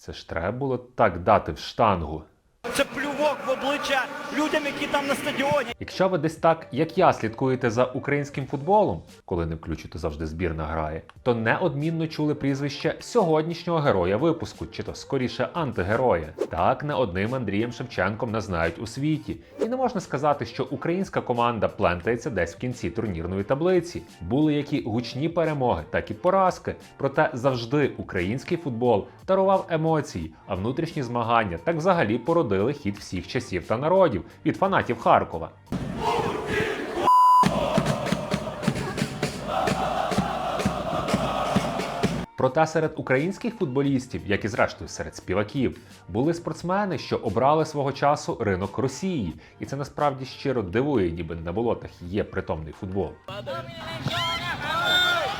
Це ж треба було так дати в штангу. Це в обличчя людям, які там на стадіоні. Якщо ви десь так, як я, слідкуєте за українським футболом, коли не включите завжди збірна грає, то неодмінно чули прізвище сьогоднішнього героя випуску, чи то скоріше антигероя. Так не одним Андрієм Шевченком нас знають у світі. І не можна сказати, що українська команда плентається десь в кінці турнірної таблиці. Були які гучні перемоги, так і поразки. Проте завжди український футбол дарував емоції, а внутрішні змагання так взагалі породили хід всіх часів та народів від фанатів Харкова. Проте серед українських футболістів, як і зрештою серед співаків, були спортсмени, що обрали свого часу ринок Росії, і це насправді щиро дивує, ніби на болотах є притомний футбол.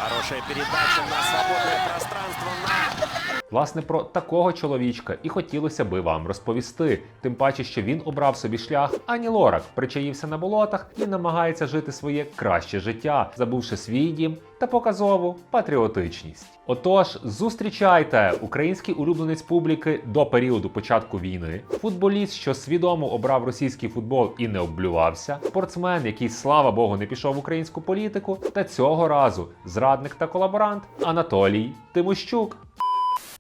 Хорошая передача на свободное пространство на... Власне, про такого чоловічка і хотілося би вам розповісти. Тим паче, що він обрав собі шлях, ані Лорак причаївся на болотах і намагається жити своє краще життя, забувши свій дім та показову патріотичність. Отож, зустрічайте український улюбленець публіки до періоду початку війни, футболіст, що свідомо обрав російський футбол і не облювався, спортсмен, який, слава Богу, не пішов в українську політику, та цього разу зрадник та колаборант Анатолій Тимощук.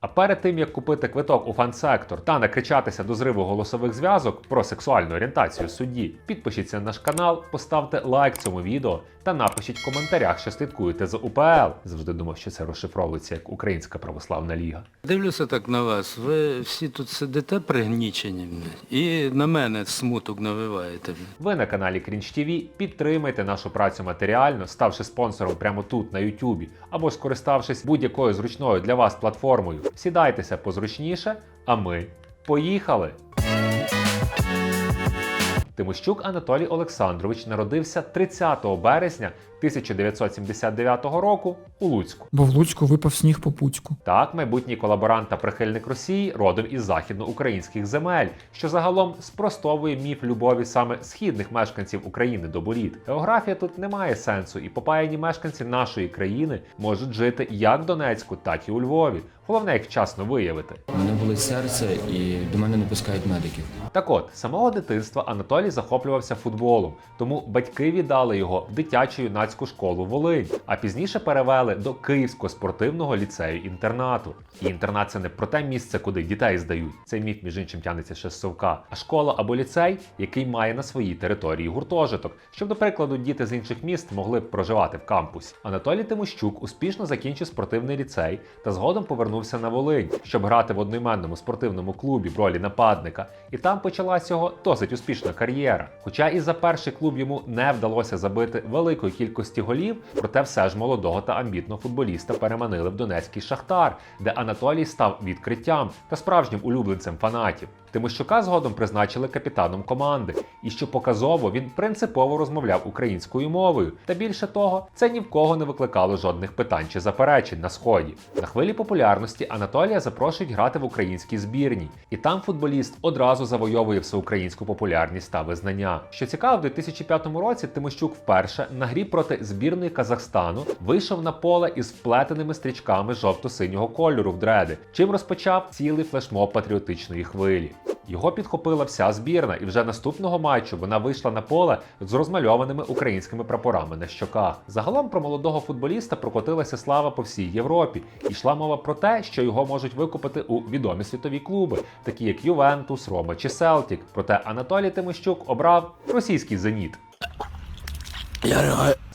А перед тим як купити квиток у фан-сектор та накричатися до зриву голосових зв'язок про сексуальну орієнтацію судді, підпишіться на наш канал, поставте лайк цьому відео та напишіть в коментарях, що слідкуєте за УПЛ. Завжди думав, що це розшифровується як Українська православна ліга. Дивлюся так на вас. Ви всі тут сидите пригнічені і на мене смуток навиваєте. Ви на каналі Крінж ТВ підтримайте нашу працю матеріально, ставши спонсором прямо тут на Ютубі, або скориставшись будь-якою зручною для вас платформою. Сідайтеся позручніше, а ми поїхали! Тимощук Анатолій Олександрович народився 30 березня 1979 року у Луцьку. Бо в Луцьку випав сніг по пуцьку. Так, майбутній колаборант та прихильник Росії родом із західноукраїнських земель, що загалом спростовує міф любові саме східних мешканців України до боліт. Географія тут не має сенсу, і попаяні мешканці нашої країни можуть жити як в Донецьку, так і у Львові. Головне їх вчасно виявити. У мене болить серце і до мене не пускають медиків. Так от, самого дитинства Анатолій захоплювався футболом, тому батьки віддали його в дитячу юнацьку школу Волинь, а пізніше перевели до Київського спортивного ліцею інтернату. І інтернат це не про те місце, куди дітей здають. Цей міф, між іншим, тянеться ще з совка, а школа або ліцей, який має на своїй території гуртожиток, щоб, до прикладу, діти з інших міст могли б проживати в кампусі. Анатолій Тимощук успішно закінчив спортивний ліцей та згодом повернувся на Волинь, щоб грати в одноіменному спортивному клубі в ролі нападника. І там почалась його досить успішна кар'єра. Хоча і за перший клуб йому не вдалося забити великої кількості голів, проте все ж молодого та амбітного футболіста переманили в Донецький Шахтар, де Анатолій став відкриттям та справжнім улюбленцем фанатів. Тимощука згодом призначили капітаном команди, і що показово він принципово розмовляв українською мовою. Та більше того, це ні в кого не викликало жодних питань чи заперечень на сході. На хвилі популярності Анатолія запрошують грати в українській збірній, і там футболіст одразу завойовує всеукраїнську популярність та визнання. Що цікаво, в 2005 році Тимощук вперше на грі проти збірної Казахстану вийшов на поле із вплетеними стрічками жовто-синього кольору в дреди, чим розпочав цілий флешмоб патріотичної хвилі. Його підхопила вся збірна, і вже наступного матчу вона вийшла на поле з розмальованими українськими прапорами на щоках. Загалом про молодого футболіста прокотилася слава по всій Європі. І йшла мова про те, що його можуть викупити у відомі світові клуби, такі як Ювентус, Рома чи Селтік. Проте Анатолій Тимощук обрав російський зеніт.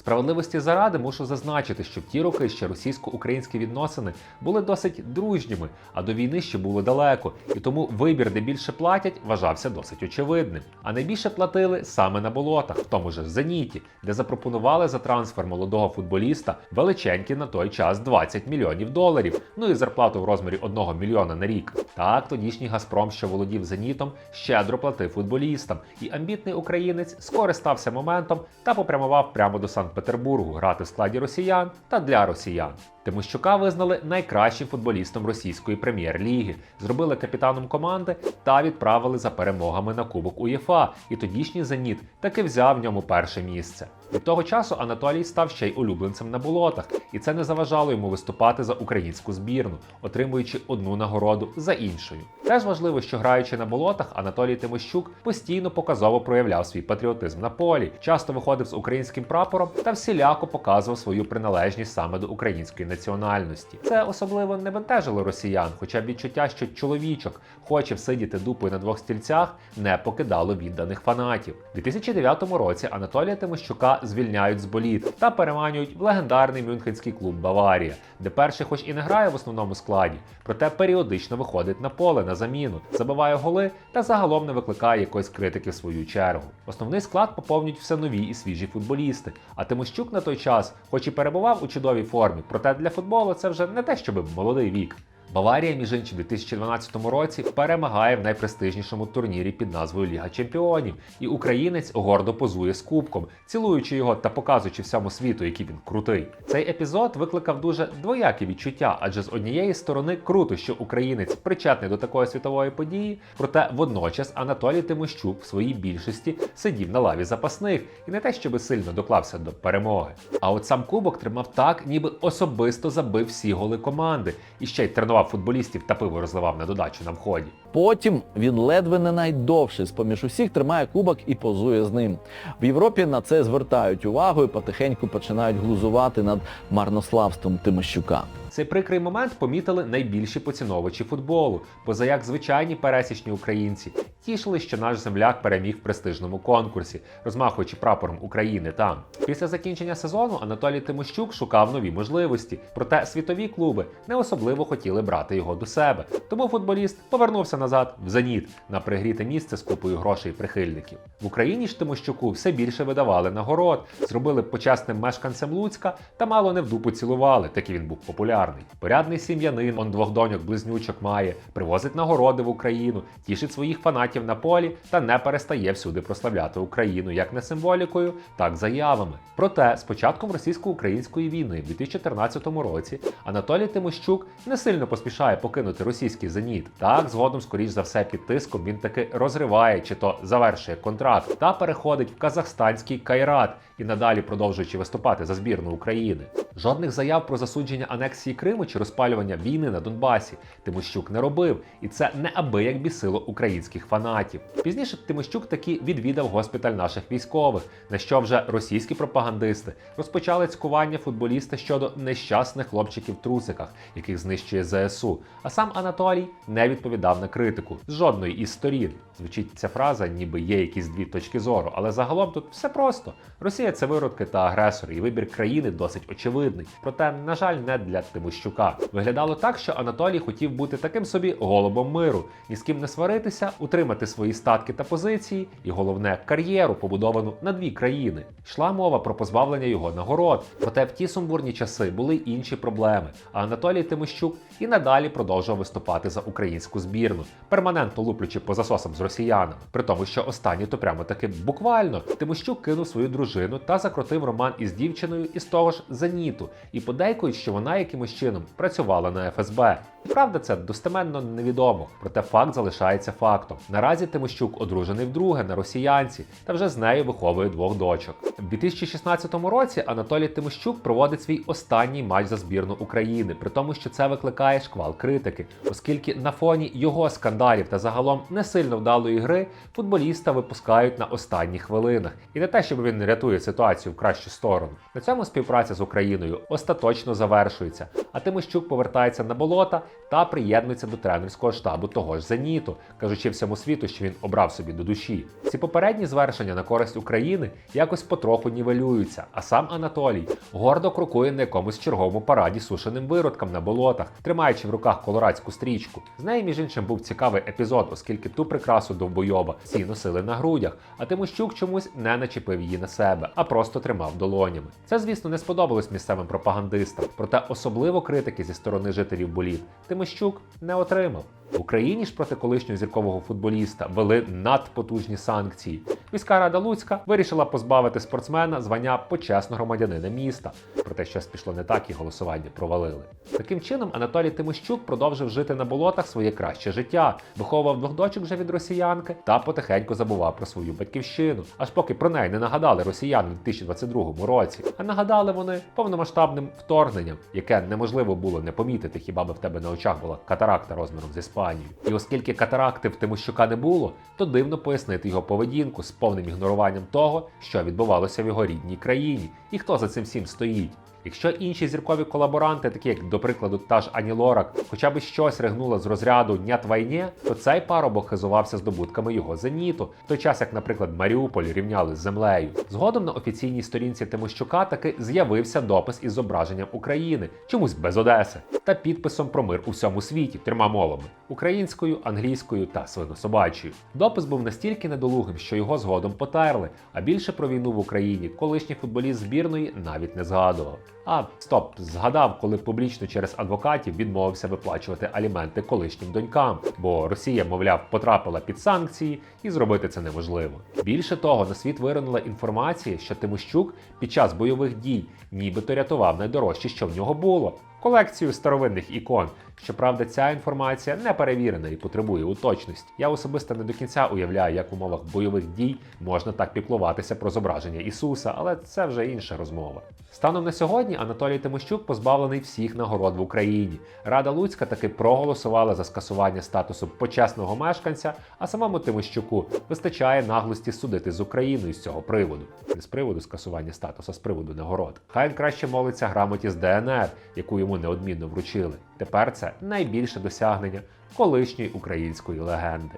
Справедливості заради мушу зазначити, що в ті роки ще російсько-українські відносини були досить дружніми, а до війни ще було далеко, і тому вибір, де більше платять, вважався досить очевидним. А найбільше платили саме на болотах, в тому ж Зеніті, де запропонували за трансфер молодого футболіста величенькі на той час 20 мільйонів доларів, ну і зарплату в розмірі 1 мільйона на рік. Так, тодішній Газпром, що володів Зенітом, щедро платив футболістам, і амбітний українець скористався моментом та попрямував прямо до Санкт-Петербургу грати в складі росіян та для росіян. Тимощука визнали найкращим футболістом російської прем'єр-ліги, зробили капітаном команди та відправили за перемогами на Кубок УЄФА. І тодішній Зеніт таки взяв в ньому перше місце. Від того часу Анатолій став ще й улюбленцем на болотах, і це не заважало йому виступати за українську збірну, отримуючи одну нагороду за іншою. Теж важливо, що граючи на болотах, Анатолій Тимощук постійно показово проявляв свій патріотизм на полі, часто виходив з українським прапором та всіляко показував свою приналежність саме до української національності. Це особливо не бентежило росіян, хоча відчуття, що чоловічок хоче всидіти дупою на двох стільцях, не покидало відданих фанатів. У 2009 році Анатолія Тимощука звільняють з боліт та переманюють в легендарний мюнхенський клуб Баварія, де перший, хоч і не грає в основному складі, проте періодично виходить на поле на заміну, забиває голи та загалом не викликає якоїсь критики в свою чергу. Основний склад поповнюють все нові і свіжі футболісти. А Тимощук на той час, хоч і перебував у чудовій формі, проте для футболу це вже не те, щоби молодий вік. Баварія, між іншим, у 2012 році перемагає в найпрестижнішому турнірі під назвою Ліга Чемпіонів, і українець гордо позує з кубком, цілуючи його та показуючи всьому світу, який він крутий. Цей епізод викликав дуже двоякі відчуття, адже з однієї сторони круто, що українець причетний до такої світової події, проте водночас Анатолій Тимощук в своїй більшості сидів на лаві запасних і не те, щоби сильно доклався до перемоги. А от сам кубок тримав так, ніби особисто забив всі голи команди і ще й тренував футболістів та пиво розливав на додачу на вході. Потім він ледве не найдовший з поміж усіх тримає кубок і позує з ним. В Європі на це звертають увагу і потихеньку починають глузувати над марнославством Тимощука. Цей прикрий момент помітили найбільші поціновувачі футболу, поза як звичайні пересічні українці тішили, що наш земляк переміг в престижному конкурсі, розмахуючи прапором України там. Після закінчення сезону Анатолій Тимощук шукав нові можливості, проте світові клуби не особливо хотіли брати його до себе. Тому футболіст повернувся назад в зеніт на пригріте місце з купою грошей прихильників. В Україні ж Тимощуку все більше видавали нагород, зробили почесним мешканцем Луцька та мало не в дупу цілували, такий він був популярний. Порядний сім'янин, он двох доньок близнючок має, привозить нагороди в Україну, тішить своїх фанатів на полі та не перестає всюди прославляти Україну як не символікою, так заявами. Проте з початком російсько-української війни в 2014 році Анатолій Тимощук не сильно поспішає покинути російський зеніт. Так, згодом, скоріш за все, під тиском він таки розриває чи то завершує контракт та переходить в казахстанський кайрат і надалі продовжуючи виступати за збірну України. Жодних заяв про засудження анексії Криму чи розпалювання війни на Донбасі Тимощук не робив, і це неабияк бісило українських фанатів. Пізніше Тимощук таки відвідав госпіталь наших військових, на що вже російські пропагандисти розпочали цькування футболіста щодо нещасних хлопчиків трусиках, яких знищує ЗСУ. А сам Анатолій не відповідав на критику з жодної із сторін. Звучить ця фраза, ніби є якісь дві точки зору, але загалом тут все просто. Росія це виродки та агресори, і вибір країни досить очевидний. Проте, на жаль, не для Тимощука. Виглядало так, що Анатолій хотів бути таким собі голубом миру, ні з ким не сваритися, утримати свої статки та позиції, і головне кар'єру, побудовану на дві країни. Йшла мова про позбавлення його нагород. Проте в ті сумбурні часи були інші проблеми. А Анатолій Тимощук і надалі продовжував виступати за українську збірну, перманентно луплячи по засосам з росіянами. При тому, що останні то прямо таки буквально Тимощук кинув свою дружину та закрутив роман із дівчиною із того ж Зеніту, і подейкують, що вона якимось чином працювала на ФСБ. Правда, це достеменно невідомо, проте факт залишається фактом. Наразі Тимощук одружений вдруге на росіянці та вже з нею виховує двох дочок. У 2016 році Анатолій Тимощук проводить свій останній матч за збірну України, при тому, що це викликає шквал критики, оскільки на фоні його скандалів та загалом не сильно вдалої гри футболіста випускають на останніх хвилинах. І не те, щоб він рятує ситуацію в кращу сторону. На цьому співпраця з Україною остаточно завершується, а Тимощук повертається на болота та приєднується до тренерського штабу того ж Зеніту, кажучи всьому світу, що він обрав собі до душі. Ці попередні звершення на користь України якось потроху нівелюються, а сам Анатолій гордо крокує на якомусь черговому параді сушеним виродкам на болотах, тримаючи в руках колорадську стрічку. З нею, між іншим, був цікавий епізод, оскільки ту прикрасу довбойоба всі носили на грудях, а Тимощук чомусь не начепив її на себе, а просто тримав долонями. Це, звісно, не сподобалось місцевим пропагандистам, проте особливо критики зі сторони жителів боліт Тимощук не отримав. В Україні ж проти колишнього зіркового футболіста вели надпотужні санкції. Міська рада Луцька вирішила позбавити спортсмена звання почесного громадянина міста. Проте щось пішло не так і голосування провалили. Таким чином, Анатолій Тимощук продовжив жити на болотах своє краще життя, виховував двох дочок вже від росіянки та потихеньку забував про свою батьківщину, аж поки про неї не нагадали росіяни у 2022 році. А нагадали вони повномасштабним вторгненням, яке неможливо було не помітити, хіба би в тебе на очах була катаракта розміром з Іспанію. І оскільки катаракти в Тимощука не було, то дивно пояснити його поведінку з повним ігноруванням того, що відбувалося в його рідній країні, і хто за цим всім стоїть. Якщо інші зіркові колаборанти, такі як, до прикладу, та ж Ані Лорак, хоча б щось ригнуло з розряду «нят війні», то цей парубок хизувався здобутками його зеніту, в той час як, наприклад, Маріуполь рівняли з землею. Згодом на офіційній сторінці Тимощука таки з'явився допис із зображенням України, чомусь без Одеси, та підписом про мир у всьому світі трьома мовами українською, англійською та свинособачою. Допис був настільки недолугим, що його згодом потерли, а більше про війну в Україні колишній футболіст збірної навіть не згадував. А стоп, згадав, коли публічно через адвокатів відмовився виплачувати аліменти колишнім донькам, бо Росія, мовляв, потрапила під санкції і зробити це неможливо. Більше того, на світ виринула інформація, що Тимощук під час бойових дій нібито рятував найдорожче, що в нього було колекцію старовинних ікон. Щоправда, ця інформація не перевірена і потребує уточності. Я особисто не до кінця уявляю, як в умовах бойових дій можна так піклуватися про зображення Ісуса, але це вже інша розмова. Станом на сьогодні Анатолій Тимощук позбавлений всіх нагород в Україні. Рада Луцька таки проголосувала за скасування статусу почесного мешканця, а самому Тимощуку вистачає наглості судити з Україною з цього приводу. Не з приводу скасування статусу, а з приводу нагород. Хай він краще молиться грамоті з ДНР, яку йому неодмінно вручили. Тепер це найбільше досягнення колишньої української легенди.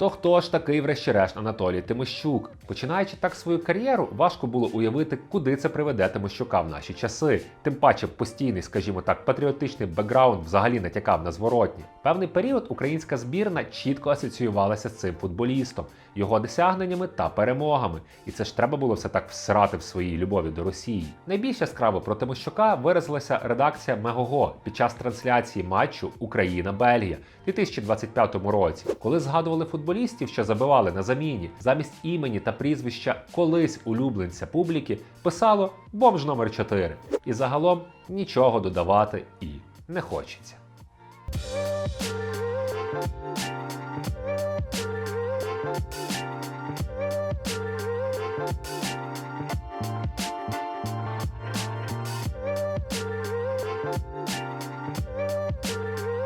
То хто ж такий, врешті-решт, Анатолій Тимощук? Починаючи так свою кар'єру, важко було уявити, куди це приведе Тимощука в наші часи. Тим паче постійний, скажімо так, патріотичний бекграунд взагалі натякав на зворотні. Певний період українська збірна чітко асоціювалася з цим футболістом, його досягненнями та перемогами. І це ж треба було все так всирати в своїй любові до Росії. Найбільш яскраво про Тимощука виразилася редакція Мегого під час трансляції матчу Україна-Бельгія у 2025 році, коли згадували футболістів, що забивали на заміні, замість імені та прізвища колись улюбленця публіки писало бомж номер 4 І загалом нічого додавати і не хочеться.